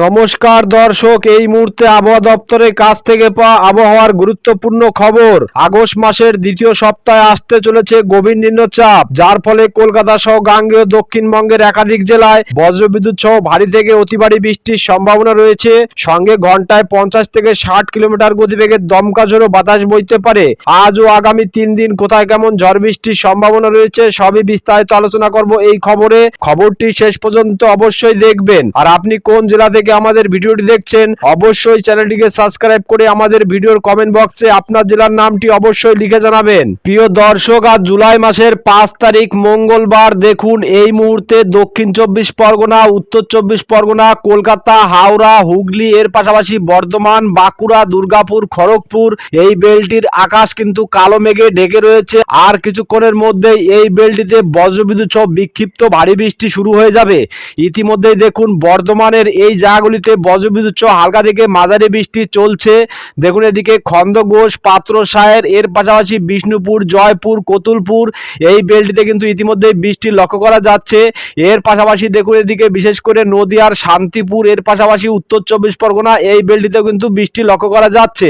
নমস্কার দর্শক, এই মুহূর্তে আবহাওয়া দপ্তরের কাছ থেকে পাওয়া আবহাওয়ার গুরুত্বপূর্ণ খবর। আগস্ট মাসের দ্বিতীয় সপ্তাহে আসতে চলেছে গভীর নিম্নচাপ, যার ফলে কলকাতা সহ গাঙ্গেয় দক্ষিণবঙ্গের একাধিক জেলায় বজ্রবিদ্যুৎ সহ ভারী থেকে অতি ভারী বৃষ্টির সম্ভাবনা রয়েছে। সঙ্গে ঘন্টায় পঞ্চাশ থেকে ষাট কিলোমিটার গতিবেগের দমকা ঝোড়ো বাতাস বইতে পারে। আজ ও আগামী তিন দিন কোথায় কেমন ঝড় বৃষ্টির সম্ভাবনা রয়েছে, সবই বিস্তারিত আলোচনা করব এই খবরে। খবরটি শেষ পর্যন্ত অবশ্যই দেখবেন। আর আপনি কোন জেলা আমাদের ভিডিওটি দেখছেন, অবশ্যই চ্যানেলটিকে সাবস্ক্রাইব করে আমাদের ভিডিওর কমেন্ট বক্সে আপনার জেলার নামটি অবশ্যই লিখে জানাবেন। প্রিয় দর্শক, আজ জুলাই মাসের পাঁচ তারিখ, মঙ্গলবার দেখুন, এই মুহূর্তে দক্ষিণ চব্বিশ পরগনা, উত্তর চব্বিশ পরগনা, কলকাতা, হাওড়া, হুগলি, এর পাশাপাশি বর্ধমান, বাঁকুড়া, দুর্গাপুর, খড়গপুর, এই বেলটির আকাশ কিন্তু কালো মেঘে ঢেকে রয়েছে। আর কিছুক্ষণের মধ্যেই এই বেলটিতে বজ্রবিদ্যুৎ সহ বিক্ষিপ্ত ভারী বৃষ্টি শুরু হয়ে যাবে। ইতিমধ্যেই দেখুন, বর্ধমানের এই জায়গাগুলিতে বজ্রবিদ্যুৎ হালকা থেকে মাঝারি বৃষ্টি চলছে। দেখুন এদিকে খন্দঘোষ পাত্র সাহের, এর পাশাপাশি বিষ্ণুপুর, জয়পুর, কতুলপুর, এই বেলটিতে কিন্তু ইতিমধ্যে বৃষ্টি লক্ষ্য করা যাচ্ছে। এর পাশাপাশি দেখুন এদিকে বিশেষ করে নদিয়ার শান্তিপুর, এর পাশাপাশি উত্তর চব্বিশ পরগনা, এই বেলটিতেও কিন্তু বৃষ্টি লক্ষ্য করা যাচ্ছে।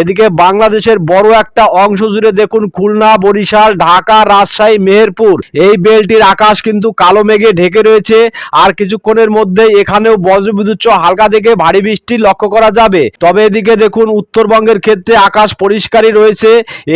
এদিকে বাংলাদেশের বড় একটা অংশ জুড়ে দেখুন খুলনা, বরিশাল, ঢাকা, রাজশাহী, মেহেরপুর। এই বেলটির আকাশ কিন্তু কালো মেঘে ঢেকে রয়েছে। আর কিছুক্ষণের মধ্যে এখানেও বজ্রবিদ্যুৎ সহ হালকা থেকে ভারী বৃষ্টি লক্ষ্য করা যাবে। তবে এদিকে দেখুন, উত্তরবঙ্গের ক্ষেত্রে আকাশ পরিষ্কারই রয়েছে।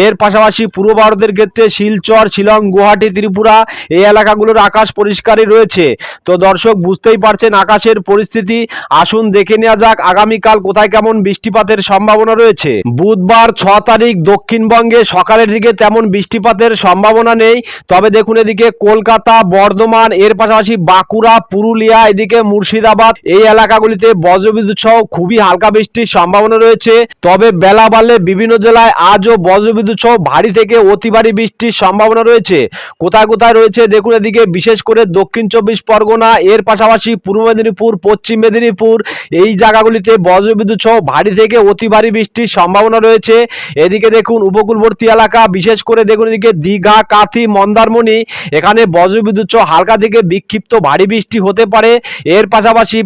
এর পাশাপাশি পূর্ব ভারতের ক্ষেত্রে শিলচর, শিলং, গুয়াহাটি, ত্রিপুরা এই এলাকাগুলোর আকাশ পরিষ্কারই রয়েছে। তো দর্শক, বুঝতেই পারছেন আকাশের পরিস্থিতি। আসুন দেখে নেওয়া যাক আগামীকাল কোথায় কেমন বৃষ্টিপাতের সম্ভাবনা রয়েছে। বুধবার ছ তারিখ দক্ষিণবঙ্গে সকালের দিকে তেমন বৃষ্টিপাতের সম্ভাবনা নেই। তবে দেখুন এদিকে কলকাতা, বর্ধমান, এর পাশাপাশি বাঁকুড়া, পুরুলিয়া, এদিকে মুর্শিদাবাদ এই এলাকাগুলিতে বজ্রবিদ্যুৎ সহ খুবই হালকা বৃষ্টির সম্ভাবনা রয়েছে। তবে বেলা বাড়লে বিভিন্ন জেলায় আজও বজ্রবিদ্যুৎ সহ ভারী থেকে অতি ভারী বৃষ্টির সম্ভাবনা রয়েছে। কোথায় কোথায় রয়েছে দেখুন এদিকে, বিশেষ করে দক্ষিণ চব্বিশ পরগনা, এর পাশাপাশি পূর্ব মেদিনীপুর, পশ্চিম মেদিনীপুর, এই জায়গাগুলিতে বজ্রবিদ্যুৎ সহ ভারী থেকে অতি ভারী বৃষ্টির সম্ভাবনা রয়েছে। এদিকে দেখুন, উপকূলবর্তী এলাকা, বিশেষ করে দেখুন এদিকে দীঘা, কাথি, মন্দারমণি, এখানে বজ্রবিদ্যুৎ সহ হালকা থেকে বিক্ষিপ্ত ভারী বৃষ্টি হতে পারে। এর পাশাপাশি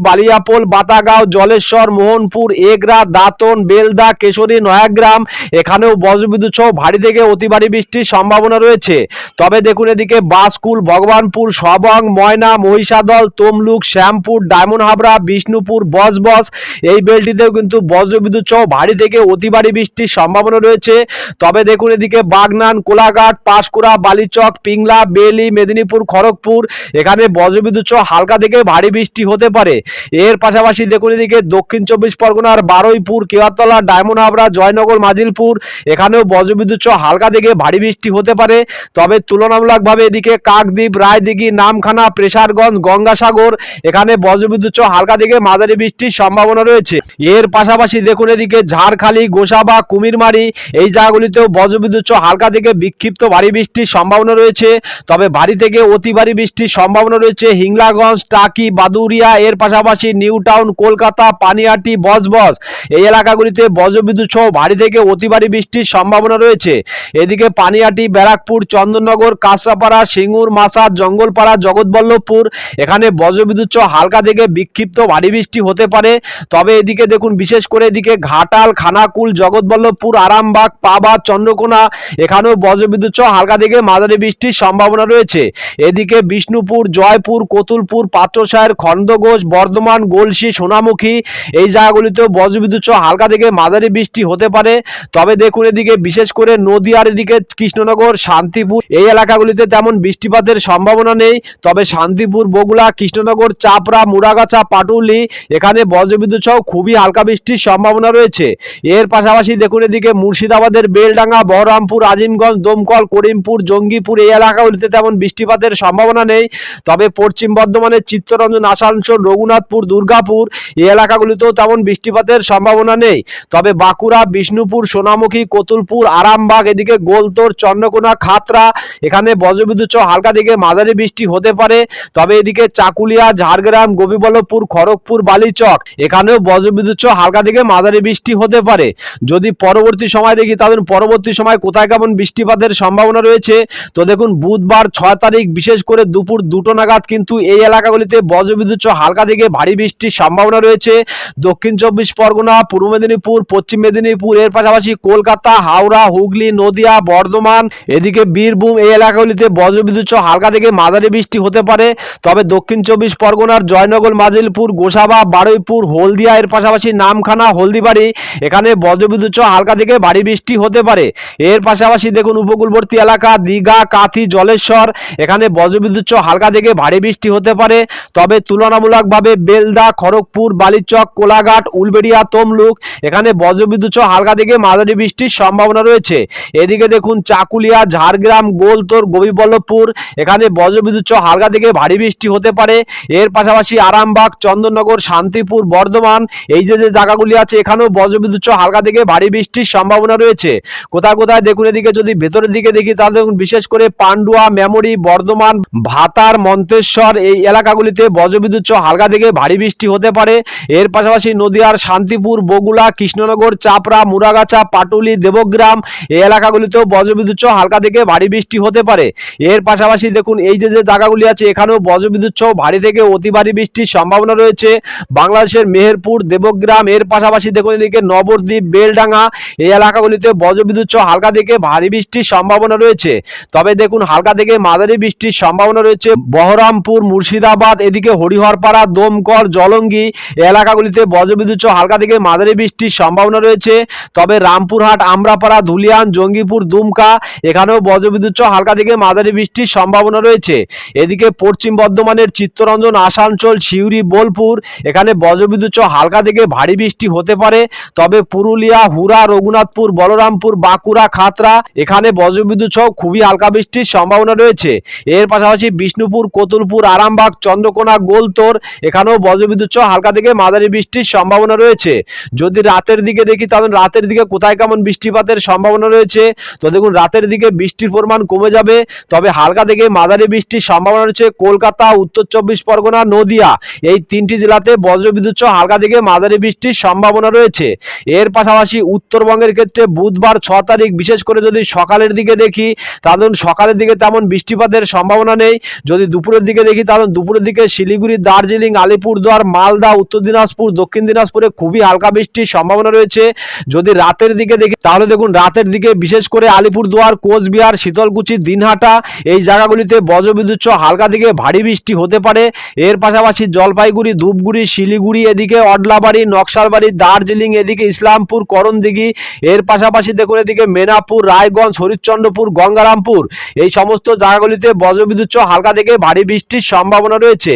বালিয়াপোল বাতাগাঁও, জলেশ্বর, মোহনপুর, এগরা, দাঁতন, বেলদা, কেশরী, নয়াগ্রাম, এখানেও বজ্রবিদ্যুৎ সহ ভারী থেকে অতি ভারী বৃষ্টির সম্ভাবনা রয়েছে। তবে দেখুন এদিকে বাসকুল, ভগবানপুর, সবং, ময়না, মহিষাদল, তমলুক, শ্যামপুর, ডায়মন্ড হাবড়া, বিষ্ণুপুর বসবস এই বেলটিতেও কিন্তু বজ্রবিদ্যুৎ সহ ভারী থেকে অতি ভারী বৃষ্টির সম্ভাবনা রয়েছে। তবে দেখুন এদিকে বাগনান, কোলাঘাট, পাঁশকুড়া, বালিচক, পিংলা, বেলি, মেদিনীপুর, খড়গপুর, এখানে বজ্রবিদ্যুৎ সহ হালকা থেকে ভারী বৃষ্টি হতে পারে। এর পাশাপাশি দেখুন এদিকে দক্ষিণ চব্বিশ পরগনার বারুইপুর, কেওয়াতলা, ডায়মন্ড হাবড়া, জয়নগর, মাজিলপুর, এখানেও বজ্রবিদ্যুৎ সহ হালকা থেকে ভারী বৃষ্টি হতে পারে। তবে তুলনামূলকভাবে এদিকে কাকদ্বীপ, রায়দিঘি, নামখানা, প্রেসারগঞ্জ, গঙ্গাসাগর, এখানে বজ্রবিদ্যুৎ সহ হালকা থেকে মাঝারি বৃষ্টির সম্ভাবনা রয়েছে। এর পাশাপাশি দেখুন এদিকে ঝাড়খালি, গোসাবা, কুমিরমারি, এই জায়গাগুলিতেও বজ্রবিদ্যুৎ সহ হালকা থেকে বিক্ষিপ্ত ভারী বৃষ্টির সম্ভাবনা রয়েছে। তবে ভারী থেকে অতি ভারী বৃষ্টির সম্ভাবনা রয়েছে হিংলাগঞ্জ, টাকি, বাদুরিয়া, এর পাশাপাশি নিউ টাউন, কলকাতা পানিহাটি বজবজ। এই এলাকাগুলিতে বজ্রবিদ্যুৎ সহ ভারী থেকে অতি ভারী বৃষ্টির সম্ভাবনা রয়েছে। এদিকে পানিহাটি ব্যারাকপুর, চন্দননগর কাঁচরাপাড়া সিঙ্গুর, মাসাদ, জঙ্গলপাড়া, জগৎবল্লভপুর, এখানে বজ্রবিদ্যুৎ সহ হালকা থেকে বিক্ষিপ্ত ভারী বৃষ্টি হতে পারে। তবে এদিকে দেখুন, বিশেষ করে এদিকে ঘাটাল, খানাকুল, জগৎবল্লভপুর, আরামবাগ, পাবা, চন্দ্রকোনা, এখানেও বজ্রবিদ্যুৎ সহ হালকা থেকে মাঝারি বৃষ্টির সম্ভাবনা রয়েছে। এদিকে বিষ্ণুপুর, জয়পুর, কতুলপুর পাত্রসায়ের খণ্ডঘোষ বর্ধমান গলসি সোনামুখী, এই জায়গাগুলিতেও বজ্রবিদ্যুৎ সহ হালকা থেকে মাঝারি বৃষ্টি হতে পারে। তবে দেখুন এদিকে, বিশেষ করে নদীয়ার এদিকে কৃষ্ণনগর, শান্তিপুর, এই এলাকাগুলিতে তেমন বৃষ্টিপাতের সম্ভাবনা নেই। তবে শান্তিপুর বগুলা কৃষ্ণনগর, চাপড়া, মুড়াগাছা, পাটুলি, এখানে বজ্রবিদ্যুৎ সহ খুবই হালকা বৃষ্টির সম্ভাবনা রয়েছে। এর পাশাপাশি দেখুন এদিকে, মুর্শিদাবাদের বেলডাঙ্গা, বহরমপুর, আজিমগঞ্জ, দমকল, করিমপুর, জঙ্গিপুর, এই এলাকাগুলিতে তেমন বৃষ্টিপাতের সম্ভাবনা নেই। তবে পশ্চিম বর্ধমানের চিত্তরঞ্জন, আসানসোল, রঘুনাথপুর দুর্গাপুর। এই এলাকাগুলিতেও তেমন বৃষ্টিপাতের সম্ভাবনা নেই। তবে বাঁকুড়া, বিষ্ণুপুর, সোনামুখী, কতুলপুর, আরামবাগ, এদিকে গোলতোর, চন্দ্রকোনা খাতরা এখানে বজ্রবিদ্যুৎ হালকা দিকে মাঝারি বৃষ্টি হতে পারে। তবে এদিকে চাকুলিয়া, ঝাড়গ্রাম, গোপীবল্লভপুর, খড়গপুর, বালিচক, এখানেও বজ্রবিদ্যুৎ হালকা দিকে মাঝারি বৃষ্টি হতে পারে। যদি পরবর্তী সময় দেখি তাদের পরবর্তী সময় কোথায় কেমন বৃষ্টিপাতের সম্ভাবনা রয়েছে? তো দেখুন, বুধবার ছয় তারিখ, বিশেষ করে দুপুর দুটো নাগাদ কিন্তু এই এলাকাগুলিতে বজ্রবিদ্যুৎ হালকা থেকে ভারী বৃষ্টি বৃষ্টির সম্ভাবনা রয়েছে। দক্ষিণ চব্বিশ পরগনা, পূর্ব মেদিনীপুর, পশ্চিম মেদিনীপুর, এর পাশাপাশি কলকাতা, হাওড়া, হুগলি, নদিয়া, বর্ধমান, এদিকে বীরভূম এই এলাকাগুলিতে বজ্রবিদ্যুৎ সহ হালকা থেকে মাঝারি বৃষ্টি হতে পারে। তবে দক্ষিণ চব্বিশ পরগনার জয়নগর, মাজিলপুর, গোসাবা, বারুইপুর, হলদিয়া, এর পাশাপাশি নামখানা, হলদিবাড়ি, এখানে বজ্রবিদ্যুৎ সহ হালকা থেকে ভারী বৃষ্টি হতে পারে। এর পাশাপাশি দেখুন, উপকূলবর্তী এলাকা, দীঘা, কাথি, জলেশ্বর, এখানে বজ্রবিদ্যুৎ সহ হালকা থেকে ভারী বৃষ্টি হতে পারে। তবে তুলনামূলকভাবে বেলদা খড়গপুর, বালিচক, কোলাঘাট, উলবেড়িয়া, তমলুক, এখানে বজ্রবিদ্যুৎ সহ হালকা থেকে মাঝারি বৃষ্টির সম্ভাবনা রয়েছে। এদিকে দেখুন, চাকুলিয়া, ঝাড়গ্রাম, গোলতোর, গোবিবল্লভপুর, এখানে বজ্রবিদ্যুৎ সহ হালকা থেকে ভারী বৃষ্টি হতে পারে। এর পাশাপাশি আরামবাগ, চন্দননগর, শান্তিপুর, বর্ধমান, এই যে যে জায়গাগুলি আছে, এখানেও বজ্রবিদ্যুৎ সহ হালকা থেকে ভারী বৃষ্টির সম্ভাবনা রয়েছে। কোথায় কোথায় দেখুন, এদিকে যদি ভেতরের দিকে দেখি, তাহলে দেখুন, বিশেষ করে পান্ডুয়া, মেমরি, বর্ধমান, ভাতার, মন্তেশ্বর, এই এলাকাগুলিতে বজ্রবিদ্যুৎ সহ হালকা থেকে ভারী বৃষ্টি হতে পারে। এর পাশাপাশি নদিয়ার শান্তিপুর বগুলা কৃষ্ণনগর, চাপড়া, মুরাগাছা, পাটুলি, দেবগ্রাম এই এলাকাগুলিতেও বজ্রবিদ্যুৎ হালকা থেকে ভারী বৃষ্টি হতে পারে। এর পাশাপাশি দেখুন, এই যে যে জায়গাগুলি আছে, এখানেও বজ্রবিদ্যুৎ ভারী থেকে অতি ভারী বৃষ্টির সম্ভাবনা রয়েছে। বাংলাদেশের মেহেরপুর, দেবগ্রাম, এর পাশাপাশি দেখুন, এদিকে নবদ্বীপ, বেলডাঙ্গা এই এলাকাগুলিতে বজ্রবিদ্যুৎ হালকা থেকে ভারী বৃষ্টির সম্ভাবনা রয়েছে। তবে দেখুন, হালকা থেকে মাঝারি বৃষ্টির সম্ভাবনা রয়েছে। বহরমপুর, মুর্শিদাবাদ, এদিকে হরিহরপাড়া, দমকল জলঙ্গি এলাকাগুলিতে বজ্রবিদ্যুৎ হালকা থেকে মাঝারি বৃষ্টির সম্ভাবনা রয়েছে। তবে রামপুরহাট, আমরাপাড়া, ধুলিয়ান, জঙ্গিপুর, দুমকা এখানেও বজ্রবিদ্যুৎ হালকা থেকে মাঝারি বৃষ্টির সম্ভাবনা রয়েছে। এদিকে পশ্চিম বর্ধমানের চিত্তরঞ্জন, আসানসোল, সিউড়ি, বোলপুর এখানে বজ্রবিদ্যুৎ হালকা থেকে ভারী বৃষ্টি হতে পারে। তবে পুরুলিয়া হুরা রঘুনাথপুর, বলরামপুর, বাঁকুড়া খাতরা এখানে বজ্রবিদ্যুৎ সহ খুবই হালকা বৃষ্টির সম্ভাবনা রয়েছে। এর পাশাপাশি বিষ্ণুপুর, কতুলপুর, আরামবাগ, চন্দ্রকোনা, গোলতোর এখানেও বজ্রবিদ্যুৎ সহ হালকা থেকে মাঝারি বৃষ্টির সম্ভাবনা রয়েছে। যদি রাতের দিকে দেখি, তাহলে রাতের দিকে কোথায় কেমন বৃষ্টিপাতের সম্ভাবনা রয়েছে? তো দেখুন, রাতের দিকে বৃষ্টির পরিমাণ কমে যাবে, তবে হালকা থেকে মাঝারি বৃষ্টির সম্ভাবনা রয়েছে কলকাতা, উত্তর চব্বিশ পরগনা, নদিয়া। এই তিনটি জেলাতে বজ্রবিদ্যুৎ সহ হালকা থেকে মাঝারি বৃষ্টির সম্ভাবনা রয়েছে। এর পাশাপাশি উত্তরবঙ্গের ক্ষেত্রে বুধবার ছ তারিখ, বিশেষ করে যদি সকালের দিকে দেখি, তাহলে সকালের দিকে তেমন বৃষ্টিপাতের সম্ভাবনা নেই। যদি দুপুরের দিকে দেখি, তাহলে দুপুরের দিকে শিলিগুড়ি, দার্জিলিং, আলিপুরদুয়ার মালদা, উত্তর দিনাজপুর, দক্ষিণ দিনাজপুরে খুবই হালকা বৃষ্টির সম্ভাবনা রয়েছে। যদি রাতের দিকে দেখি, তাহলে দেখুন রাতের দিকে বিশেষ করে আলিপুরদুয়ার, কোচবিহার, শীতলকুচি, দিনহাটা এই জায়গাগুলিতে বজ্রবিদ্যুৎ হালকা থেকে ভারী বৃষ্টি হতে পারে। এর পাশাপাশি জলপাইগুড়ি, ধূপগুড়ি, শিলিগুড়ি এদিকে, অডলাবাড়ি, নকশালবাড়ি, দার্জিলিং এদিকে, ইসলামপুর, করণদিঘি, এর পাশাপাশি দেখুন এদিকে মেনাপুর, রায়গঞ্জ, হরিশ্চন্দ্রপুর, গঙ্গারামপুর এই সমস্ত জায়গাগুলিতে বজ্রবিদ্যুৎ হালকা থেকে ভারী বৃষ্টির সম্ভাবনা রয়েছে।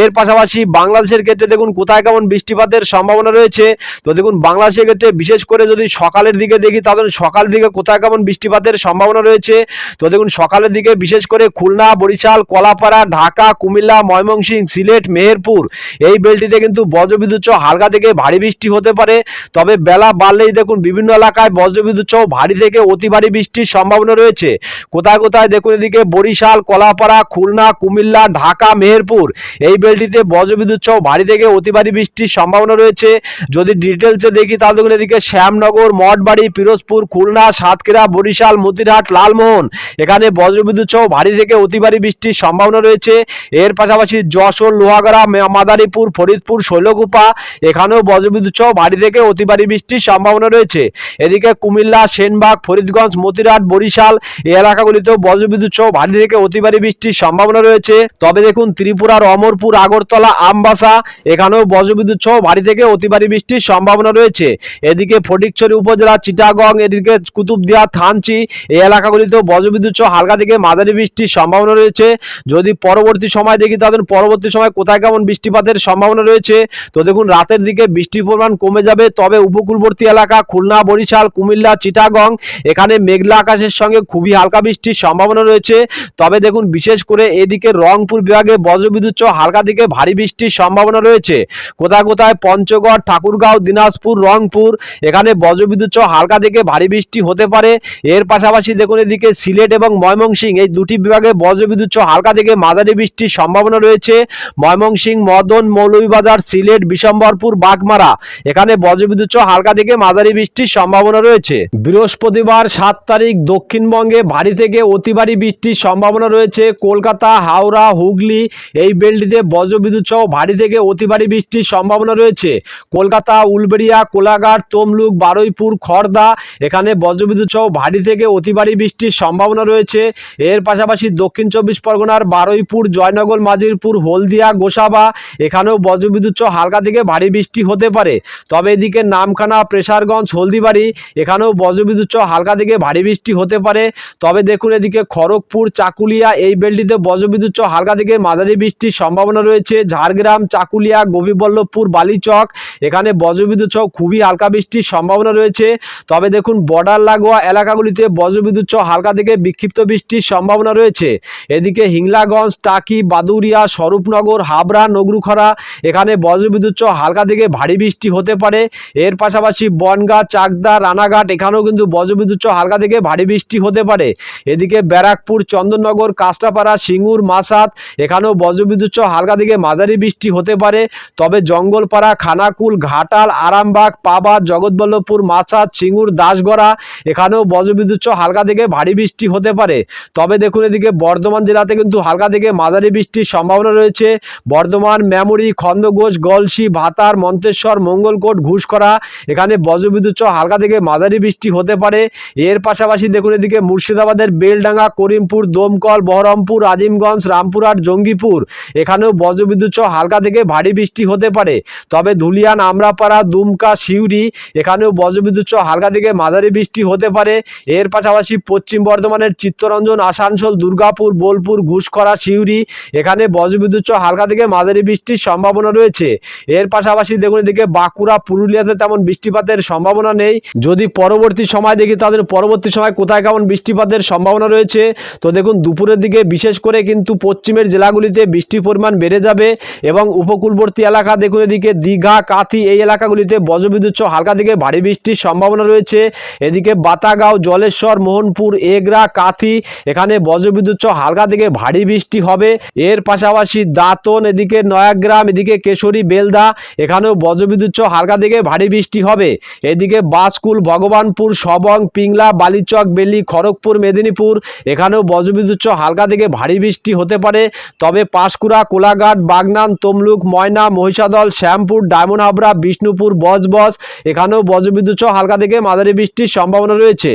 এর পাশাপাশি বাংলাদেশের ক্ষেত্রে দেখুন কোথায় কেমন বৃষ্টিপাতের সম্ভাবনা রয়েছে, তো দেখুন বাংলাদেশের ক্ষেত্রে বিশেষ করে যদি সকালের দিকে দেখি তাহলে সকাল দিকে কোথায় কেমন বৃষ্টিপাতের সম্ভাবনা রয়েছে, তো দেখুন সকালের দিকে বিশেষ করে খুলনা, বরিশাল, কলাপাড়া, ঢাকা, কুমিল্লা, ময়মনসিংহ, সিলেট, মেহেরপুর, এই বেলটিতে কিন্তু বজ্রবিদ্যুৎ হালকা থেকে ভারী বৃষ্টি হতে পারে, তবে বেলা বাড়লেই দেখুন বিভিন্ন এলাকায় বজ্রবিদ্যুৎ সহ ভারী থেকে অতি ভারী বৃষ্টির সম্ভাবনা রয়েছে, কোথায় কোথায় দেখুন এদিকে বরিশাল, কলাপাড়া, খুলনা, কুমিল্লা, ঢাকা, মেহেরপুর, এই বেলটিতে বজ্রবিদ্যুৎ সহ ভারী থেকে অতি ভারী বৃষ্টির সম্ভাবনা রয়েছে। যদি ডিটেলসে দেখি, তাহলে দেখুন এদিকে শ্যামনগর, মঠবাড়ি, পিরোজপুর, খুলনা, সাতক্ষীরা, বরিশাল, মতিরহাট, লালমোহন। এখানে বজ্রবিদ্যুৎ সহ ভারী থেকে অতি ভারী বৃষ্টির সম্ভাবনা রয়েছে। এর পাশাপাশি যশোর, লোহাগড়া মাদারীপুর, ফরিদপুর, শৈলকুপা, এখানেও বজ্রবিদ্যুৎ সহ ভারী থেকে অতি ভারী বৃষ্টির সম্ভাবনা রয়েছে। এদিকে কুমিল্লা, সেনবাগ, ফরিদগঞ্জ, মতিরহাট, বরিশাল এই এলাকাগুলিতেও বজ্রবিদ্যুৎ সহ ভারী থেকে অতি ভারী বৃষ্টির সম্ভাবনা রয়েছে। তবে দেখুন, ত্রিপুরার অমরপুর, আগরতলা, আমবাসা এখানেও বজ্রবিদ্যুৎ সহ ভারী থেকে অতি ভারী বৃষ্টির সম্ভাবনা রয়েছে। এদিকে ফটিকছড়ি উপজেলা, চিটাগং, এদিকে কুতুবদিয়া, থানচি এই এলাকাগুলিতেও বজ্রবিদ্যুৎ সহ হালকা থেকে মাঝারি বৃষ্টির সম্ভাবনা রয়েছে। যদি পরবর্তী সময় দেখি তাদের পরবর্তী সময় কোথায় কেমন বৃষ্টিপাতের সম্ভাবনা রয়েছে। তো দেখুন, রাতের দিকে বৃষ্টির পরিমাণ কমে যাবে। তবে উপকূলবর্তী এলাকা খুলনা, বরিশাল, কুমিল্লা, চিটাগং, এখানে মেঘলা আকাশের সঙ্গে খুবই হালকা বৃষ্টির সম্ভাবনা রয়েছে। তবে দেখুন, বিশেষ করে এদিকে রংপুর বিভাগে বজ্রবিদ্যুৎ সহ হালকা থেকে ভারী বৃষ্টির সম্ভাবনা রয়েছে। কোথায় কোথায় পঞ্চগড়, ঠাকুরগাঁও, দিনাজপুর, রংপুর, এখানে বজ্রবিদ্যুৎ সহ হালকা থেকে ভারী বৃষ্টি হতে পারে। এর পাশাপাশি দেখুন এদিকে সিলেট এবং ময়মনসিংহ, এই দুটি বিভাগে বজ্রবিদ্যুৎ সহ হালকা থেকে মাঝারি বৃষ্টির সম্ভাবনা রয়েছে। ময়মনসিংহ, মদন, মৌলভীবাজার, সিলেট, বিশম্বরপুর, বাগমারা, এখানে বজ্রবিদ্যুৎ সহ হালকা থেকে মাঝারি বৃষ্টির সম্ভাবনা রয়েছে। বৃহস্পতিবার সাত তারিখ দক্ষিণবঙ্গে ভারী থেকে অতি ভারী বৃষ্টির সম্ভাবনা রয়েছে। কলকাতা, হাওড়া, হুগলি, এই বেল্টিতে বজ্রবিদ্যুৎ সহ ভারী থেকে থেকে অতিভারী বৃষ্টির সম্ভাবনা রয়েছে। কলকাতা, উলবেড়িয়া, কোলাঘাট, তমলুক, বারুইপুর খড়দা এখানে বজ্রবিদ্যুৎ সহ ভারী থেকে অতিভারী বৃষ্টির সম্ভাবনা রয়েছে। এর পাশাপাশি দক্ষিণ চব্বিশ পরগনার বারুইপুর, জয়নগর মাজিরপুর হলদিয়া, গোসাবা, এখানেও বজ্রবিদ্যুৎ সহ হালকা থেকে ভারী বৃষ্টি হতে পারে। তবে এদিকে নামখানা, প্রেসারগঞ্জ, হলদিবাড়ি, এখানেও বজ্রবিদ্যুৎ সহ হালকা থেকে ভারী বৃষ্টি হতে পারে। তবে দেখুন এদিকে খড়গপুর, চাকুলিয়া, এই বেলটিতে বজ্রবিদ্যুৎ সহ হালকা থেকে মাঝারি বৃষ্টির সম্ভাবনা রয়েছে। ঝাড়গ্রাম চাকুলিয়া গোপীবল্লভপুর বালিচক, এখানে বজ্রবিদ্যুৎ সহ খুবই হালকা বৃষ্টির সম্ভাবনা রয়েছে। তবে দেখুন, বর্ডার লাগোয়া এলাকাগুলিতে বজ্রবিদ্যুৎ সহ হালকা থেকে বিক্ষিপ্ত বৃষ্টির সম্ভাবনা রয়েছে। এদিকে হিংলাগঞ্জ, টাকি বাদুরিয়া স্বরূপনগর, হাবড়া, নগরুখরা, এখানে বজ্রবিদ্যুৎ সহ হালকা থেকে ভারী বৃষ্টি হতে পারে। এর পাশাপাশি বনগা, চাকদা, রানাঘাট, এখানেও কিন্তু বজ্রবিদ্যুৎ সহ হালকা থেকে ভারী বৃষ্টি হতে পারে। এদিকে ব্যারাকপুর, চন্দননগর কাস্টাপাড়া সিঙ্গুর মাসাত এখানেও বজ্রবিদ্যুৎ সহ হালকা থেকে মাঝারি বৃষ্টি হতে পারে। তবে জঙ্গলপাড়া, খানাকুল, ঘাটাল, আরামবাগ, পাবা, জগৎবল্লভপুর মাসাত সিঙ্গুর, দাসগড়া এখানেও বজ্রবিদ্যুৎ হালকা থেকে ভারী বৃষ্টি হতে পারে। তবে দেখুন এদিকে বর্ধমান জেলাতে কিন্তু হালকা থেকে মাঝারি বৃষ্টির সম্ভাবনা রয়েছে। বর্ধমান মেমরি খন্দঘোষ গলসি, ভাতার, মন্তেশ্বর, মঙ্গলকোট, ঘুষকরা এখানে বজ্রবিদ্যুৎ হালকা থেকে মাঝারি বৃষ্টি হতে পারে। এর পাশাপাশি দেখুন এদিকে মুর্শিদাবাদের বেলডাঙ্গা, করিমপুর, দমকল, বহরমপুর, আজিমগঞ্জ, রামপুরহাট, জঙ্গিপুর এখানেও বজ্রবিদ্যুৎ হালকা থেকে ভারী বৃষ্টি হতে পারে। তবে ধুলিয়ান, আমরাপাড়া, দুমকা, সিউড়ি, এখানেও বজ্রবিদ্যুৎ সহ হালকা থেকে মাঝারি বৃষ্টি হতে পারে। এর পাশাপাশি পশ্চিম বর্ধমানের চিত্তরঞ্জন, আসানসোল, দুর্গাপুর, বোলপুর ঘুষকরা সিউড়ি, এখানে বজ্রবিদ্যুৎ সহ হালকা থেকে মাঝারি বৃষ্টির সম্ভাবনা রয়েছে। এর পাশাপাশি দেখুন এদিকে বাঁকুড়া, পুরুলিয়াতে তেমন বৃষ্টিপাতের সম্ভাবনা নেই। যদি পরবর্তী সময় দেখি তাদের পরবর্তী সময় কোথায় কেমন বৃষ্টিপাতের সম্ভাবনা রয়েছে? তো দেখুন, দুপুরের দিকে বিশেষ করে কিন্তু পশ্চিমের জেলাগুলিতে বৃষ্টির পরিমাণ বেড়ে যাবে এবং উপকূলবর্তী এলাকা দেখুন এদিকে দীঘা, কাথি এই এলাকাগুলিতে বজ্রবিদ্যুৎ সহ হালকা থেকে ভারী বৃষ্টির সম্ভাবনা রয়েছে। এদিকে বাতাগাঁও, জলেশ্বর, মোহনপুর, এগরা, কাথি এখানে বজ্রবিদ্যুৎ সহ হালকা থেকে ভারী বৃষ্টি হবে। এর পাশাপাশি দাঁতন এদিকে নয়াগ্রাম, এদিকে কেশরী, বেলদা এখানেও বজ্রবিদ্যুৎ সহ হালকা থেকে ভারী বৃষ্টি হবে। এদিকে বাসকুল, ভগবানপুর, সবং, পিংলা, বালিচক, বেলি, খড়গপুর, মেদিনীপুর এখানেও বজ্রবিদ্যুৎ সহ হালকা থেকে ভারী বৃষ্টি হতে পারে। তবে পাঁশকুড়া, কোলাঘাট, বাগনান, তমলুক ময়না, মহিষাদল, শ্যামপুর, ডায়মন্ড হাবড়া, বিষ্ণুপুর বজবজ এখানেও বজ্রবিদ্যুৎ সহ হালকা থেকে মাঝারি বৃষ্টির সম্ভাবনা রয়েছে।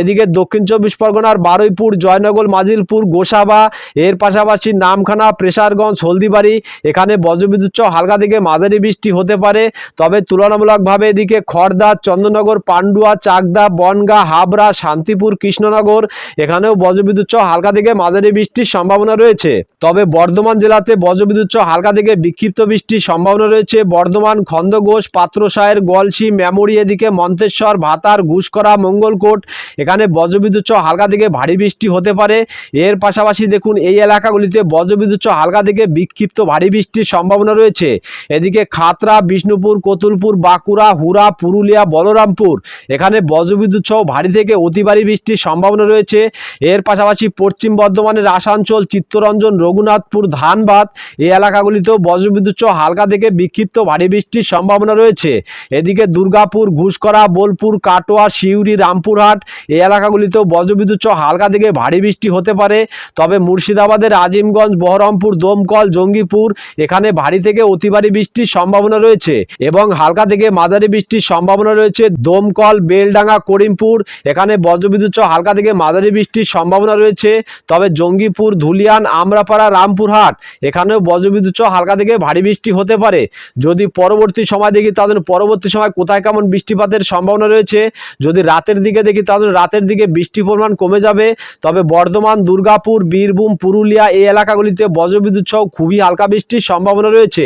এদিকে দক্ষিণ চব্বিশ পরগনার বারুইপুর, জয়নগর, মাজিলপুর, গোসাবা, এর পাশাপাশি নামখানা, প্রেসারগঞ্জ, হলদিবাড়ি, এখানে বজ্রবিদ্যুৎ সহ হালকা থেকে মাঝারি বৃষ্টি হতে পারে। তবে তুলনামূলকভাবে এদিকে খড়দা চন্দ্রনগর পান্ডুয়া, চাকদা, বনগা, হাবড়া, শান্তিপুর, কৃষ্ণনগর, এখানেও বজ্রবিদ্যুৎ সহ হালকা থেকে মাঝারি বৃষ্টির সম্ভাবনা রয়েছে। তবে বর্ধমান জেলাতে বজ্রবিদ্যুৎ সহ হালকা থেকে বিক্ষিপ্ত বৃষ্টির সম্ভাবনা রয়েছে। বর্ধমান খন্দঘোষ পাত্রসায়ের গলসি মেমরি এদিকে মন্তেশ্বর, ভাতার ঘুষকরা মঙ্গলকোট। এখানে বজ্রবিদ্যুৎ হালকা থেকে ভারী বৃষ্টি হতে পারে। এর পাশাপাশি দেখুন, এই এলাকাগুলিতে বজ্রবিদ্যুৎ হালকা থেকে বিক্ষিপ্ত ভারী বৃষ্টির সম্ভাবনা রয়েছে। এদিকে খাতরা বিষ্ণুপুর, কতুলপুর, বাঁকুড়া হুরা পুরুলিয়া, বলরামপুর। এখানে বজ্রবিদ্যুৎ ভারী থেকে অতি ভারী বৃষ্টির সম্ভাবনা রয়েছে। এর পাশাপাশি পশ্চিম বর্ধমানের আসানসোল, চিত্তরঞ্জন, রঘুনাথপুর, ধানবাদ এই এলাকাগুলিতেও বজ্রবিদ্যুৎ হালকা থেকে বিক্ষিপ্ত ভারী বৃষ্টির সম্ভাবনা রয়েছে। এদিকে দুর্গাপুর, ঘুষকরা, বোলপুর, কাটোয়া, সিউড়ি, রামপুরহাট এই এলাকাগুলিতেও বজ্রবিদ্যুৎ হালকা থেকে ভারী বৃষ্টি হতে পারে। তবে মুর্শিদাবাদের আজিমগঞ্জ, বহরমপুর, দমকল, জঙ্গিপুর এখানে ভারী থেকে অতি ভারী বৃষ্টির সম্ভাবনা রয়েছে এবং হালকা থেকে মাঝারি বৃষ্টির সম্ভাবনা রয়েছে। দমকল, বেলডাঙ্গা, করিমপুর এখানে বজ্রবিদ্যুৎ হালকা থেকে মাঝারি বৃষ্টির সম্ভাবনা রয়েছে। তবে জঙ্গিপুর, ধুলিয়ান, আমরাপাড়া, রামপুরহাট এখানেও বজ্রবিদ্যুৎ হালকা থেকে ভারী বৃষ্টি হতে পারে। যদি পরবর্তী সময় দেখি তাদের পরবর্তী সময় কোথায় কেমন বৃষ্টিপাতের সম্ভাবনা রয়েছে, যদি রাতের দিকে দেখি তাদের রাতের দিকে বৃষ্টির পরিমাণ কমে যাবে, তবে বর্ধমান, দুর্গাপুর, বীরভূম, পুরুলিয়া এই এলাকাগুলিতে বজ্রবিদ্যুৎ সহ খুবই হালকা বৃষ্টির সম্ভাবনা রয়েছে।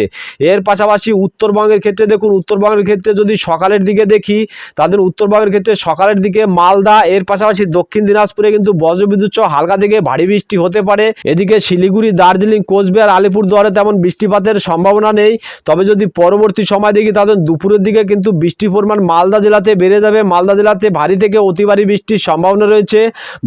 এর পাশাপাশি উত্তরবঙ্গের ক্ষেত্রে দেখুন, উত্তরবঙ্গের ক্ষেত্রে যদি সকালের দিকে দেখি তাদের উত্তরবঙ্গের ক্ষেত্রে সকালের দিকে মালদা, এর পাশাপাশি দক্ষিণ দিনাজপুরে কিন্তু বজ্রবিদ্যুৎ সহ হালকা থেকে ভারী বৃষ্টি হতে পারে। এদিকে শিলিগুড়ি, দার্জিলিং, কোচবিহার, আলিপুরদুয়ারে তেমন বৃষ্টিপাতের সম্ভাবনা নেই। তবে যদি পরবর্তী সময় দেখি তাদের দুপুরের দিকে কিন্তু বৃষ্টির পরিমাণ মালদা জেলাতে বেড়ে যাবে। মালদা জেলাতে ভারী থেকে অতি ভারী বৃষ্টির সম্ভাবনা রয়েছে।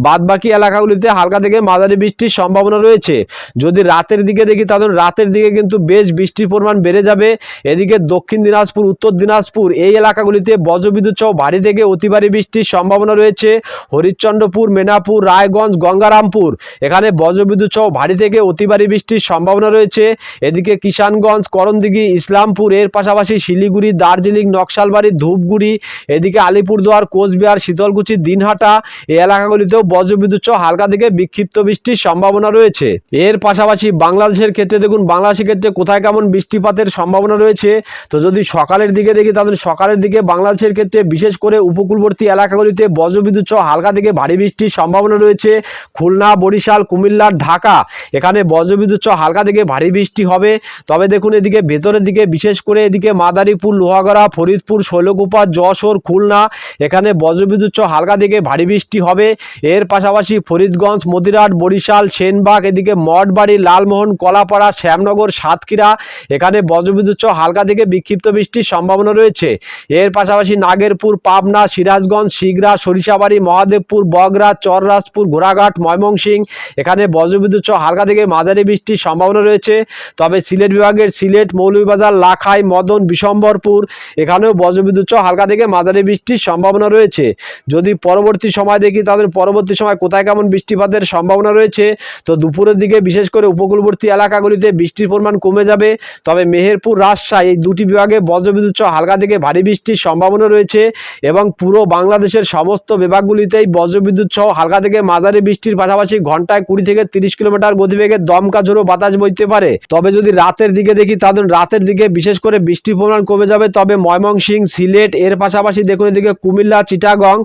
বাদ বাকি এলাকাগুলিতে হালকা থেকে মাঝারি বৃষ্টির সম্ভাবনা রয়েছে। যদি রাতের দিকে দেখি তাদের রাতের দিকে কিন্তু বেশ বৃষ্টির পরিমাণ বেড়ে যাবে। এদিকে দক্ষিণ দিনাজপুর, উত্তর দিনাজপুর এই এলাকাগুলিতে বজ্রবিদ্যুৎ সহ ভারী থেকে অতি ভারী বৃষ্টির সম্ভাবনা রয়েছে। হরিশ্চন্দ্রপুর, মেনাপুর, রায়গঞ্জ, গঙ্গারামপুর এখানে বজ্রবিদ্যুৎ সহ ভারী থেকে অতি ভারী বৃষ্টির সম্ভাবনা রয়েছে। এদিকে কিষান কিষানগঞ্জ করণদিঘি, ইসলামপুর, এর পাশাপাশি শিলিগুড়ি, দার্জিলিং, নকশালবাড়ি, ধূপগুড়ি, এদিকে আলিপুরদুয়ার, কোচবিহার, শীতলকুচি, দিনহাটা, এই এলাকাগুলিতেও বজ্রবিদ্যুৎ সহ হালকা থেকে বিক্ষিপ্ত বৃষ্টির সম্ভাবনা রয়েছে। এর পাশাপাশি বাংলাদেশের ক্ষেত্রে দেখুন, বাংলাদেশের ক্ষেত্রে কোথায় কেমন বৃষ্টিপাতের সম্ভাবনা রয়েছে, তো যদি সকালের দিকে দেখি, তাহলে সকালের দিকে বাংলাদেশের ক্ষেত্রে বিশেষ করে উপকূলবর্তী এলাকাগুলিতে বজ্রবিদ্যুৎ সহ হালকা থেকে ভারী বৃষ্টির সম্ভাবনা রয়েছে। খুলনা, বরিশাল, কুমিল্লা, ঢাকা, এখানে বজ্রবিদ্যুৎ সহ হালকা থেকে ভারী বৃষ্টি হবে। তবে দেখুন এদিকে, ভেতরের দিকে, বিশেষ করে এদিকে মাদারীপুর, লোহাগড়া, ফরিদপুর, শৈলকুপা, যশোর, খুলনা, এখানে বজ্রবিদ্যুৎ হালকা থেকে ভারী বৃষ্টি হবে। এর পাশাপাশি ফরিদগঞ্জ, মতিরাট, বরিশাল, সেনবাগ, এদিকে মঠবাড়ি, লালমোহন, কলাপাড়া, শ্যামনগর, সাতক্ষীরা, এখানে বজ্রবিদ্যুৎ হালকা থেকে বিক্ষিপ্ত বৃষ্টির সম্ভাবনা রয়েছে। এর পাশাপাশি নাগেরপুর, পাবনা, সিরাজগঞ্জ, শিগরা, সরিষাবাড়ি, মহাদেবপুর, বগরা, চররাজপুর, ঘোড়াঘাট, ময়মনসিংহ, এখানে বজ্রবিদ্যুৎ হালকা থেকে মাঝারি বৃষ্টির সম্ভাবনা রয়েছে। তবে সিলেট বিভাগের সিলেট, মৌলভীবাজার, লাখাই, মদন, বিশম্বরপুর। এখানেও বজ্রবিদ্যুৎ সহ হালকা থেকে মাঝারি বৃষ্টির সম্ভাবনা রয়েছে। যদি পরবর্তী সময় দেখি তাদের পরবর্তী সময় কোথায় কেমন বৃষ্টিপাতের সম্ভাবনা রয়েছে? তো দুপুরের দিকে বিশেষ করে উপকূলবর্তী এলাকাগুলিতে বৃষ্টির পরিমাণ কমে যাবে। তবে মেহেরপুর, রাজশাহী এই দুটি বিভাগে বজ্রবিদ্যুৎ সহ হালকা থেকে ভারী বৃষ্টির সম্ভাবনা রয়েছে এবং পুরো বাংলাদেশের সমস্ত বিভাগগুলিতেই বজ্রবিদ্যুৎ সহ হালকা থেকে মাঝারি বৃষ্টির পাশাপাশি ঘন্টায় কুড়ি থেকে তিরিশ কিলোমিটার গতিবেগে দমকা ঝোড়ো বাতাস বইতে পারে। তবে যদি রাতের দিকে দেখি তাহলে রাতের দিকে বিশেষ করে বৃষ্টির পরিমাণ কমে যাবে। তবে ময়মনসিংহ সিলেট, এর পাশাপাশি দেখুন এদিকে কুমিল্লা, চিটাগং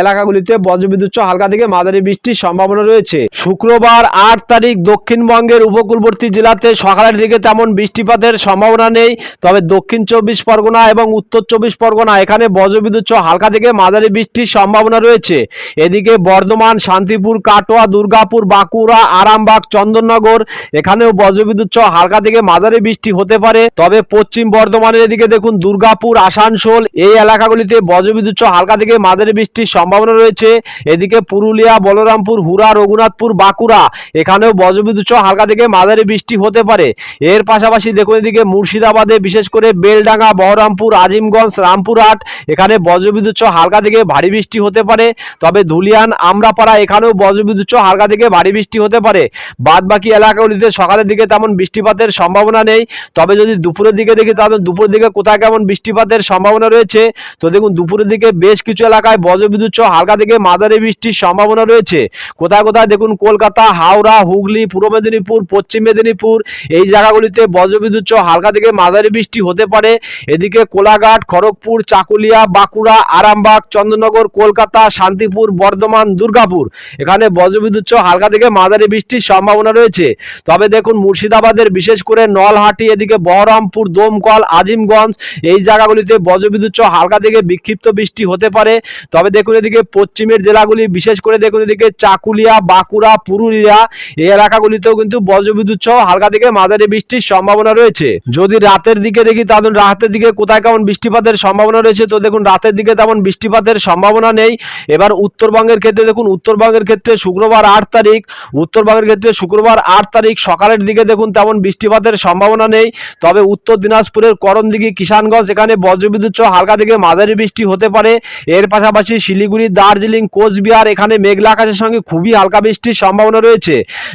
এলাকাগুলিতে বজ্রবিদ্যুৎ হালকা থেকে মাঝারি বৃষ্টির সম্ভাবনা রয়েছে। শুক্রবার আট তারিখ দক্ষিণবঙ্গের উপকূলবর্তী জেলাতে সকালের দিকে তেমন বৃষ্টিপাতের সম্ভাবনা নেই। তবে দক্ষিণ চব্বিশ পরগনা এবং উত্তর চব্বিশ পরগনা এখানে বজ্রবিদ্যুৎ হালকা থেকে মাঝারি বৃষ্টির সম্ভাবনা রয়েছে। এদিকে বর্ধমান, শান্তিপুর, কাটোয়া, দুর্গাপুর, বাঁকুড়া, আরামবাগ, চন্দননগর এখানেও বজ্রবিদ্যুৎ হালকা থেকে মাঝারি বৃষ্টি হতে পারে। তবে পশ্চিম বর্ধমানের এদিকে দেখুন দুর্গাপুর, আসানসোল, এই এলাকাগুলিতে বজ্রবিদ্যুৎ হালকা থেকে মাঝারি বৃষ্টির সম্ভাবনা রয়েছে। এদিকে পুরুলিয়া, বলরামপুর হুরা রঘুনাথপুর, বাঁকুড়া, এখানেও বজ্রবিদ্যুৎ হালকা থেকে মাঝারি বৃষ্টি হতে পারে। এর পাশাপাশি দেখুন এদিকে মুর্শিদাবাদে, বিশেষ করে বেলডাঙ্গা, বহরমপুর, আজিমগঞ্জ, রামপুরহাট, এখানে বজ্রবিদ্যুৎ হালকা থেকে ভারী বৃষ্টি হতে পারে। তবে ধুলিয়ান, আমরাপাড়া, এখানেও বজ্রবিদ্যুৎ হালকা থেকে ভারী বৃষ্টি হতে পারে। বাদ বাকি এলাকাগুলিতে সকালের দিকে তেমন বৃষ্টিপাতের সম্ভাবনা নেই। তবে যদি দুপুরের দিকে দেখি, তাহলে দুপুরের দিকে কোথায় কেমন বৃষ্টিপাতের সম্ভাবনা রয়েছে? তো দেখুন, দুপুরের দিকে বেশ কিছু এলাকায় বজ্রবিদ্যুৎ সহ হালকা থেকে মাঝারি বৃষ্টির সম্ভাবনা রয়েছে। কোথায় কোথায় দেখুন, কলকাতা, হাওড়া, হুগলি, পূর্ব মেদিনীপুর, পশ্চিম মেদিনীপুর, এই জায়গাগুলিতে বজ্রবিদ্যুৎ সহ হালকা থেকে মাঝারি বৃষ্টি হতে পারে। এদিকে কোলাঘাট, খড়গপুর, চাকুলিয়া, বাঁকুড়া, আরামবাগ চন্দ্রনগর কলকাতা, শান্তিপুর, বর্ধমান, দুর্গাপুর। এখানে বজ্রবিদ্যুৎ সহ হালকা থেকে মাঝারি বৃষ্টির সম্ভাবনা রয়েছে। তবে দেখুন, মুর্শিদাবাদের বিশেষ করে নলহাটি এদিকে বহরমপুর, দমকল, আজিমগঞ্জ, এই জায়গাগুলিতে বজ্রবিদ্যুৎ হালকা থেকে বিক্ষিপ্ত বৃষ্টি হতে পারে। তবে দেখুন এদিকে পশ্চিমের জেলাগুলি, বিশেষ করে দেখুন এদিকে চাকুলিয়া, বাঁকুড়া, পুরুলিয়া, এই এলাকাগুলিতেও কিন্তু বজ্রবিদ্যুৎ হালকা থেকে মাঝারি বৃষ্টির সম্ভাবনা রয়েছে। যদি রাতের দিকে দেখি, তাহলে রাতের দিকে কোথায় কেমন বৃষ্টিপাতের সম্ভাবনা রয়েছে? তো দেখুন, রাতের দিকে তেমন বৃষ্টিপাতের সম্ভাবনা নেই। এবার উত্তরবঙ্গের ক্ষেত্রে দেখুন, উত্তরবঙ্গের ক্ষেত্রে শুক্রবার আট তারিখ, উত্তরবঙ্গের ক্ষেত্রে শুক্রবার আট তারিখ, সকালের দিকে দেখুন তেমন বৃষ্টিপাতের সম্ভাবনা নেই। তবে উত্তর দিনাজপুরের করণদিঘি কিষানগঞ্জ, এখানে বজ্রবিদ্যুৎ সহ হালকা থেকে মাঝারি বৃষ্টি হতে পারে। এর পাশাপাশি শিলিগুড়ি, দার্জিলিং, কোচবিহার, এখানে মেঘলা আকাশের সঙ্গে খুবই হালকা বৃষ্টির সম্ভাবনা রয়েছে।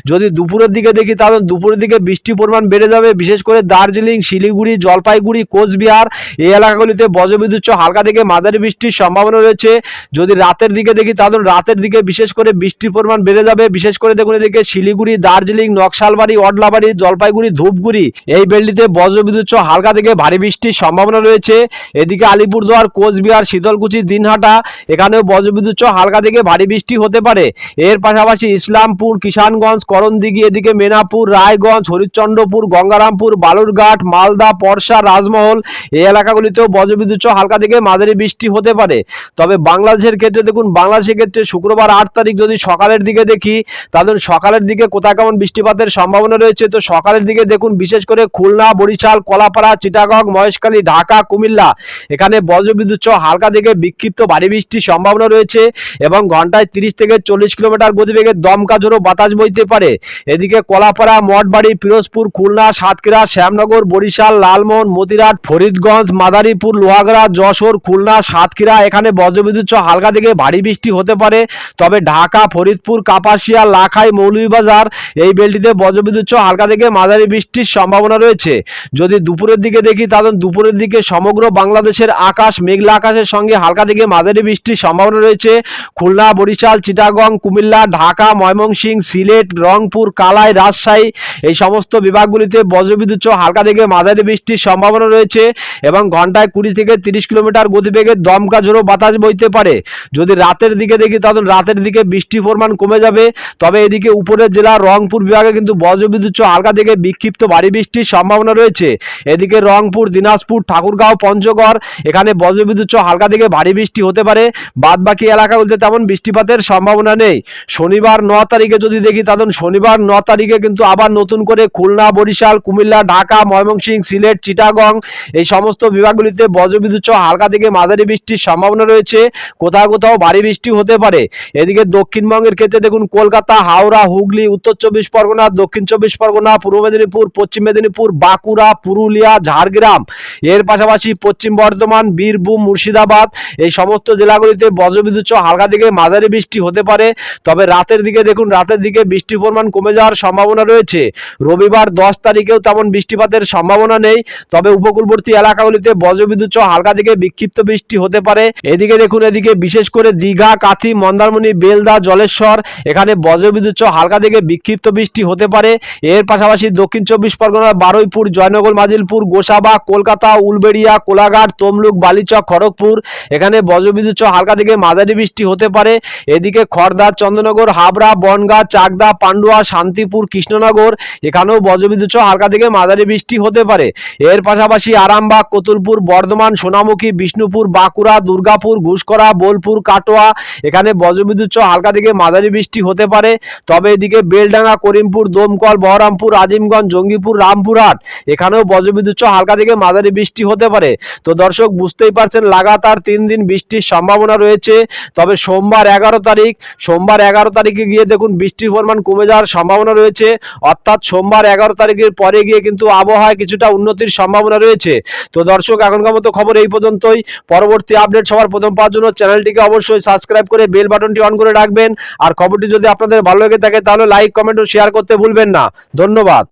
যদি দুপুরের দিকে দেখি তাহলে দুপুরের দিকে বৃষ্টির পরিমাণ বেড়ে যাবে। বিশেষ করে দার্জিলিং, শিলিগুড়ি, জলপাইগুড়ি, কোচবিহার এই এলাকাগুলিতে বজ্রবিদ্যুৎ সহ হালকা থেকে মাঝারি বৃষ্টির সম্ভাবনা রয়েছে। যদি রাতের দিকে দেখি তাহলে রাতের দিকে বিশেষ করে বৃষ্টির পরিমাণ বেড়ে যাবে। বিশেষ করে দেখুন এদিকে শিলিগুড়ি, দার্জিলিং, নকশালবাড়ি, অডলাবাড়ি, জলপাইগুড়ি, ধূপগুড়ি এই বেলটিতে বজ্রবিদ্যুৎ সহ হালকা থেকে ভারী বৃষ্টির সম্ভাবনা রয়েছে। এদিকে আলিপুরদুয়ার, কোচবিহার, শীতলকুচি, দিনহাটা, এখানেও বজ্রবিদ্যুৎ সহ হালকা থেকে ভারী বৃষ্টি হতে পারে। এর পাশাপাশি ইসলামপুর, কিষানগঞ্জ, করণদিঘি, এদিকে মেনাপুর, রায়গঞ্জ, হরিশ্চন্দ্রপুর, গঙ্গারামপুর, বালুরঘাট, মালদা, পরশা, রাজমহল এই এলাকাগুলিতেও বজ্রবিদ্যুৎ সহ হালকা থেকে মাঝারি বৃষ্টি হতে পারে। তবে বাংলাদেশের ক্ষেত্রে দেখুন, বাংলাদেশের ক্ষেত্রে শুক্রবার আট তারিখ যদি সকালের দিকে দেখি তাদের সকালের দিকে কোথায় কেমন বৃষ্টিপাতের সম্ভাবনা রয়েছে? তো সকালের দিকে দেখুন, বিশেষ করে খুলনা, বরিশাল, কলাপাড়া, চিটাগং, মহেশখালী, ঢাকা, কুমিল্লা। এখানে বজ্রবিদ্যুৎ সহ হালকা থেকে বিক্ষিপ্ত ভারী বৃষ্টির সম্ভাবনা রয়েছে এবং ঘন্টায় তিরিশ থেকে চল্লিশ কিলোমিটার গতিবেগে দমকা ঝোড়ো বাতাস বইতে পারে। এদিকে কলাপাড়া, মঠবাড়ি, পিরোজপুর, খুলনা, সাতক্ষীরা, শ্যামনগর, বরিশাল, লালমোহন, মতিরাট, ফরিদগঞ্জ, মাদারীপুর, লোহাগড়া, যশোর, খুলনা, সাতক্ষীরা এখানে বজ্রবিদ্যুৎ সহ হালকা থেকে ভারী বৃষ্টি হতে পারে। তবে ঢাকা, ফরিদপুর, কাপাসিয়া, লাখাই, মৌলভীবাজার এই বেলটিতে বজ্রবিদ্যুৎ সহ হালকা থেকে মাঝারি বৃষ্টির সম্ভাবনা সম্ভাবনা রয়েছে। যদি দুপুরের দিকে দেখি, তাহলে দুপুরের দিকে সমগ্র বাংলাদেশের আকাশ, মেঘলা আকাশের সঙ্গে হালকা থেকে মাঝারি বৃষ্টির সম্ভাবনা রয়েছে। খুলনা, বরিশাল, চিটাগং, কুমিল্লা, ঢাকা, ময়মনসিংহ, সিলেট, রংপুর, কালাই, রাজশাহী এই সমস্ত বিভাগগুলিতে বজ্রবিদ্যুৎ হালকা থেকে মাঝারি বৃষ্টির সম্ভাবনা রয়েছে এবং ঘন্টায় কুড়ি থেকে তিরিশ কিলোমিটার গতিবেগে দমকা ঝোড়ো বাতাস বইতে পারে। যদি রাতের দিকে দেখি, তাহলে রাতের দিকে বৃষ্টির পরিমাণ কমে যাবে। তবে এদিকে উপরের জেলা রংপুর বিভাগে কিন্তু বজ্রবিদ্যুৎ হালকা থেকে বিক্ষিপ্ত ভারী বৃষ্টির সম্ভাবনা রয়েছে। এদিকে রংপুর, দিনাজপুর, ঠাকুরগাঁও, পঞ্চগড়, এখানে বজ্রবিদ্যুৎ সহ হালকা থেকে ভারী বৃষ্টি হতে পারে। বাদ বাকি এলাকাগুলিতে তেমন বৃষ্টিপাতের সম্ভাবনা নেই। শনিবার ন তারিখে যদি দেখি, তাহলে শনিবার ন তারিখে কিন্তু আবার নতুন করে খুলনা, বরিশাল, কুমিল্লা, ঢাকা, ময়মনসিংহ, সিলেট, চিটাগং এই সমস্ত বিভাগগুলিতে বজ্রবিদ্যুৎ সহ হালকা থেকে মাঝারি বৃষ্টির সম্ভাবনা রয়েছে। কোথাও কোথাও ভারী বৃষ্টি হতে পারে। এদিকে দক্ষিণবঙ্গের ক্ষেত্রে দেখুন, কলকাতা, হাওড়া, হুগলি, উত্তর চব্বিশ পরগনা, দক্ষিণ চব্বিশ পরগনা, পূর্ব মেদিনীপুর, পশ্চিম মেদিনীপুর বাঁকুড়া, পুরুলিয়া, ঝাড়গ্রাম। এর পাশাপাশি পশ্চিম বর্ধমান, বীরভূম, মুর্শিদাবাদ, এই সমস্ত জেলাগুলিতে বজ্রবিদ্যুৎ সহ হালকা থেকে মাঝারি বৃষ্টি হতে পারে। তবে রাতের দিকে দেখুন, রাতের দিকে বৃষ্টির পরিমাণ কমে যাওয়ার সম্ভাবনা রয়েছে। রবিবার দশ তারিখেও তেমন বৃষ্টিপাতের সম্ভাবনা নেই। তবে উপকূলবর্তী এলাকাগুলিতে বজ্রবিদ্যুৎ সহ হালকা থেকে বিক্ষিপ্ত বৃষ্টি হতে পারে। এদিকে দেখুন, এদিকে বিশেষ করে দীঘা, কাথি, মন্দারমণি, বেলদা, জলেশ্বর, এখানে বজ্রবিদ্যুৎ সহ হালকা থেকে বিক্ষিপ্ত বৃষ্টি হতে পারে। এর পাশাপাশি দক্ষিণ চব্বিশ পরগনার বারুইপুর, জয়নগর, মাজিলপুর, গোসাবা, কলকাতা, উলবেড়িয়া, কোলাঘাট, তমলুক, বালিচক, খড়গপুর। এখানে বজ্রবিদ্যুৎ সহ হালকা থেকে মাঝারি বৃষ্টি হতে পারে। এদিকে খড়দা চন্দ্রনগর, হাবড়া, বনগাঁ, চাকদা, পান্ডুয়া, শান্তিপুর, কৃষ্ণনগর, এখানেও বজ্রবিদ্যুৎ সহ হালকা থেকে মাঝারি বৃষ্টি হতে পারে। এর পাশাপাশি আরামবাগ, কতুলপুর, বর্ধমান, সোনামুখী, বিষ্ণুপুর, বাঁকুড়া, দুর্গাপুর ঘুষকরা বোলপুর, কাটোয়া, এখানে বজ্রবিদ্যুৎ সহ হালকা থেকে মাঝারি বৃষ্টি হতে পারে। তবে এদিকে বেলডাঙ্গা, করিমপুর, দমকল, বহরমপুর, আজিমগঞ্জ, জঙ্গিপুর রামপুরহাট। এখানেও বজ্রবিদ্যুৎ সহ হালকা থেকে মাঝারি বৃষ্টি হতে পারে। তো দর্শক, বুঝতেই পারছেন, লাগাতার তিন দিন বৃষ্টির সম্ভাবনা রয়েছে। তবে সোমবার এগারো তারিখ, সোমবার এগারো তারিখে গিয়ে দেখুন, বৃষ্টির পরিমাণ কমে যাওয়ার সম্ভাবনা রয়েছে। অর্থাৎ সোমবার এগারো তারিখের পরে গিয়ে কিন্তু আবহাওয়ায় কিছুটা উন্নতির সম্ভাবনা রয়েছে। তো দর্শক, এখনকার মতো খবর এই পর্যন্তই। পরবর্তী আপডেট সবার প্রথম পাওয়ার জন্য চ্যানেলটিকে অবশ্যই সাবস্ক্রাইব করে বেল বাটনটি অন করে রাখবেন। আর খবরটি যদি আপনাদের ভালো লেগে থাকে, তাহলে লাইক, কমেন্ট ও শেয়ার করতে ভুলবেন না। ধন্যবাদ।